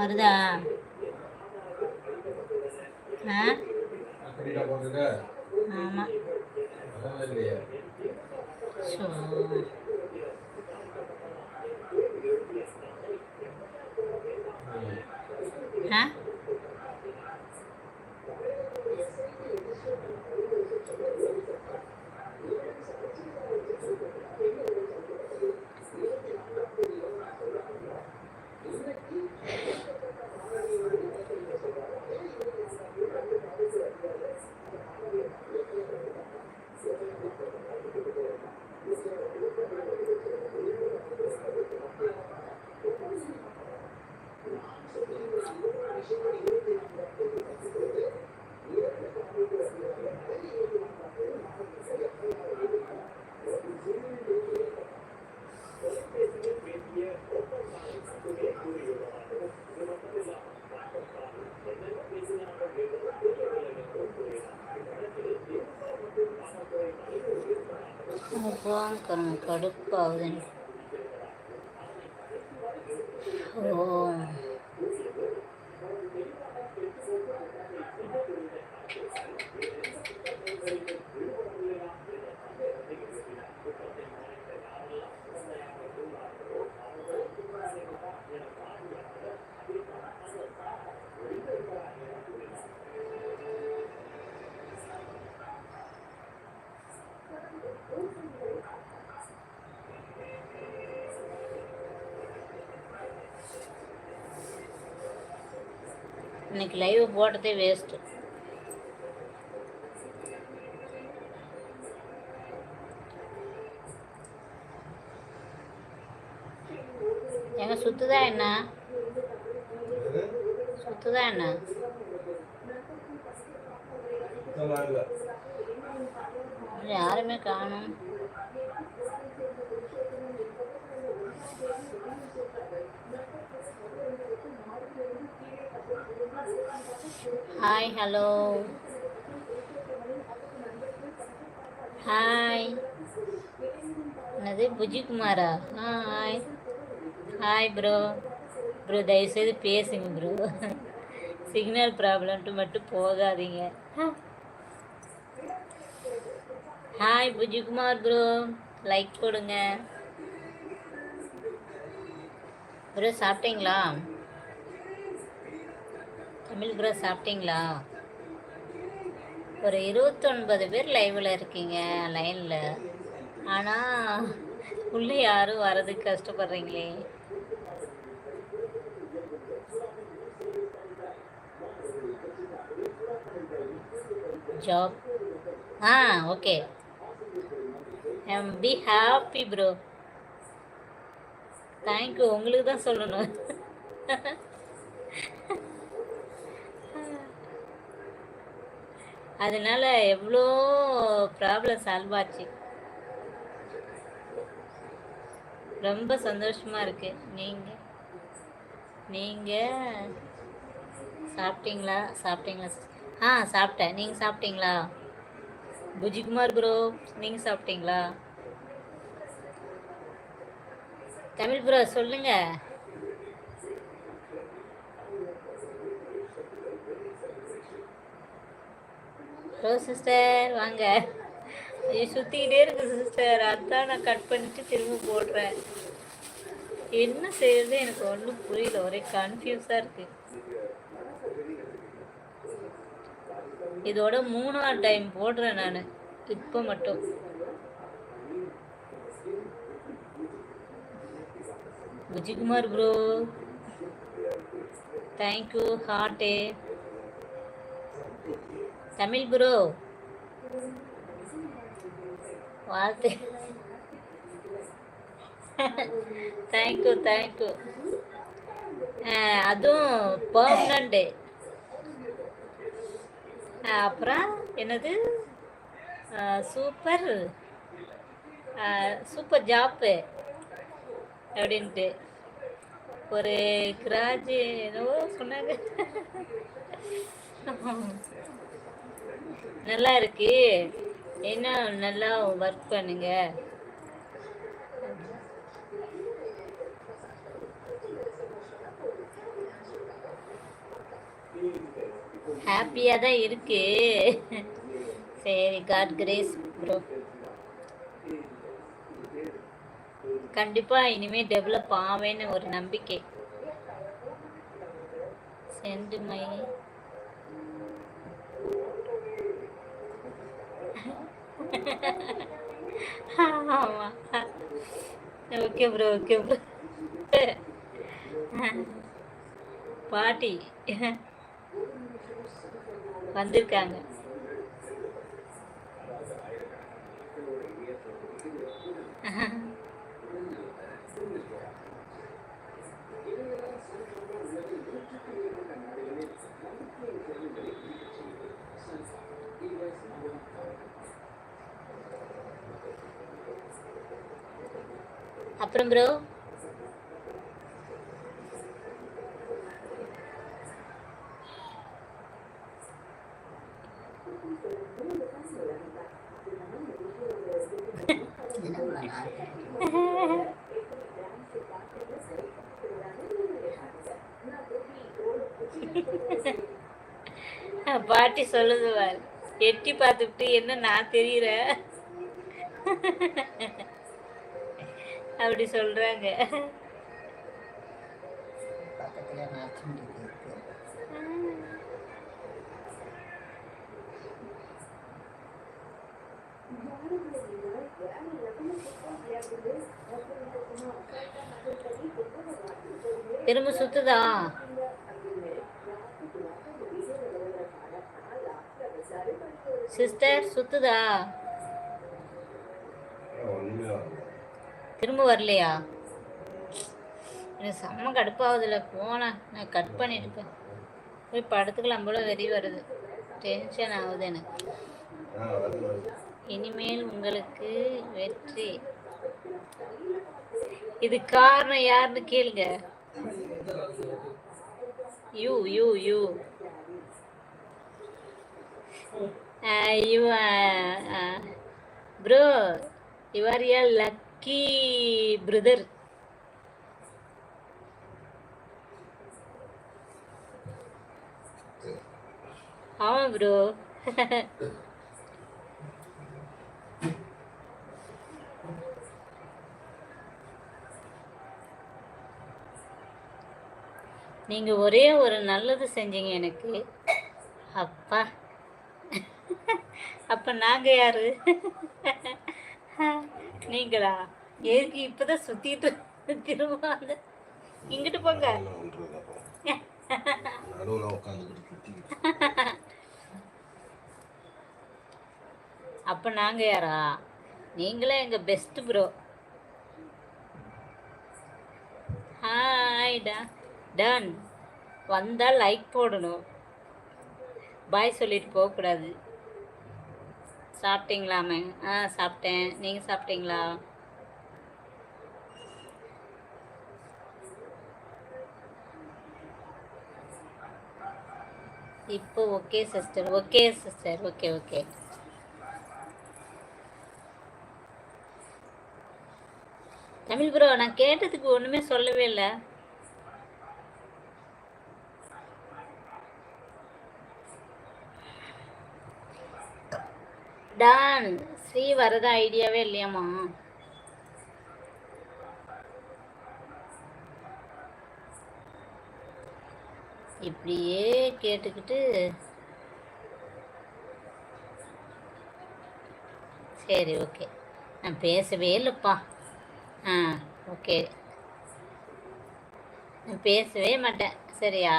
வருதா? ஆ? ஆமாம் ஸோ ஆ? போங்க கடுப்பாகுது ஓ இன்னைக்கு லைவ் போட்டதே வேஸ்ட்டு எங்க சுத்துதா என்ன? சுத்துதா என்ன. யாருமே காணும் ஹாய் ஹலோ ஹாய் என்னது புஜிகுமாரா? ஹாய் ஹாய் ப்ரோ ப்ரோ தயவுசெய்து பேசுங்க ப்ரோ சிக்னல் ப்ராப்ளம்ட்டு மட்டும் போகாதீங்க. ஹாய் புஜிகுமார் ப்ரோ லைக் போடுங்க. ப்ரோ சாப்பிட்டீங்களா? தமிழ் ப்ரோ சாப்பிட்டீங்களா? ஒரு இருபத்தொன்பது பேர் லைவில் இருக்கீங்க லைனில் ஆனால் உள்ளே யாரும் வரதுக்கு கஷ்டப்படுறீங்களே. Job ah okay I'm be happy bro thank you உங்களுக்கு தான் சொல்லணும். அதனால எவ்வளோ ப்ராப்ளம் சால்வ் ஆச்சு. ரொம்ப சந்தோஷமாக இருக்கு. நீங்கள் நீங்கள் சாப்பிட்டீங்களா? சாப்பிட்டீங்களா ஆ சாப்பிட்டேன். நீங்கள் சாப்பிட்டீங்களா? புஜிகுமார் ப்ரோ நீங்கள் சாப்பிட்டீங்களா? தமிழ் ப்ரோ சொல்லுங்கள் ஹலோ சிஸ்டர் வாங்க. நீ சுற்றிக்கிட்டே இருக்கு சிஸ்டர் அதான் நான் கட் பண்ணிட்டு திரும்ப போடுறேன். என்ன செய்யறது? எனக்கு ஒன்றும் புரியல. ஒரே கன்ஃபியூஸாக இருக்கு. இதோட மூணாவது டைம் போடுறேன் நான். இப்போ மட்டும். விஜயகுமார் ப்ரோ தேங்க்யூ ஹார்ட்டே தமிழ் குரு. வாழ்த்து. தேங்க்யூ தேங்க்யூ அதுவும் பர்மனண்ட்டு அப்புறம் என்னது? சூப்பர் சூப்பர் ஜாப்பு அப்படின்ட்டு. ஒரு கிராஜ் என்னவோ சொன்னாங்க. நல்லா இருக்கு என்ன நல்லா ஒர்க் பண்ணுங்க. ஹாப்பியாக தான் இருக்கு. சரி காட் கிரேஸ் ப்ரோ கண்டிப்பாக இனிமேல் டெவலப் ஆவேன்னு ஒரு நம்பிக்கை. சென்ட் மை ஆமாம் ஓகே ப்ரோ ஓகே ப்ரோ பாட்டி வந்திருக்காங்க. அப்புறம் ப்ரோ பாட்டி சொல்லுது எட்டி பார்த்துட்டு என்ன நான் தெரியற அப்படி சொல்றாங்க. திரும்ப சுத்துதா? சிஸ்டர் சுத்துதா? திரும்ப வரலையா? எனக்கு செம்ம கடுப்பாகுதுல போனேன் நான் கட் பண்ணிட்டு போய் படத்துக்குலாம் படத்துக்கலாம் போல வெறி வருது. டென்ஷன் ஆகுது எனக்கு. இனிமேல் உங்களுக்கு வெற்றி. இது காரணம் யாருன்னு கேளுங்க. You you you you bro you are luck lucky brother. ஆமா ப்ரோ நீங்க ஒரே ஒரு நல்லது செஞ்சீங்க எனக்கு. அப்பா. அப்ப நாங்கள் யாரு? நீங்களா? ஏற்கு இப்பதான் சுத்திட்டு திரும்ப வந்து இங்கிட்டு போங்க. அப்ப நாங்க யாரா? நீங்களே எங்க பெஸ்ட் ப்ரோ ஹாய் டா டன் வந்தால் லைக் போடணும். பாய் சொல்லிட்டு போகக்கூடாது. சாப்பிட்டீங்களாமே? ஆ சாப்பிட்டேன். நீங்கள் சாப்பிட்டீங்களா? இப்போ okay sister. Okay sister. Okay okay. Tamil bro நான் கேட்டதுக்கு ஒன்றுமே சொல்லவே இல்லை. டான் ஸ்ரீ வரதா ஐடியாவே இல்லையாம்மா. இப்படியே கேட்டுக்கிட்டு சரி ஓகே நான் பேசவே இல்லைப்பா. ஆ ஓகே நான் பேசவே மாட்டேன். சரியா?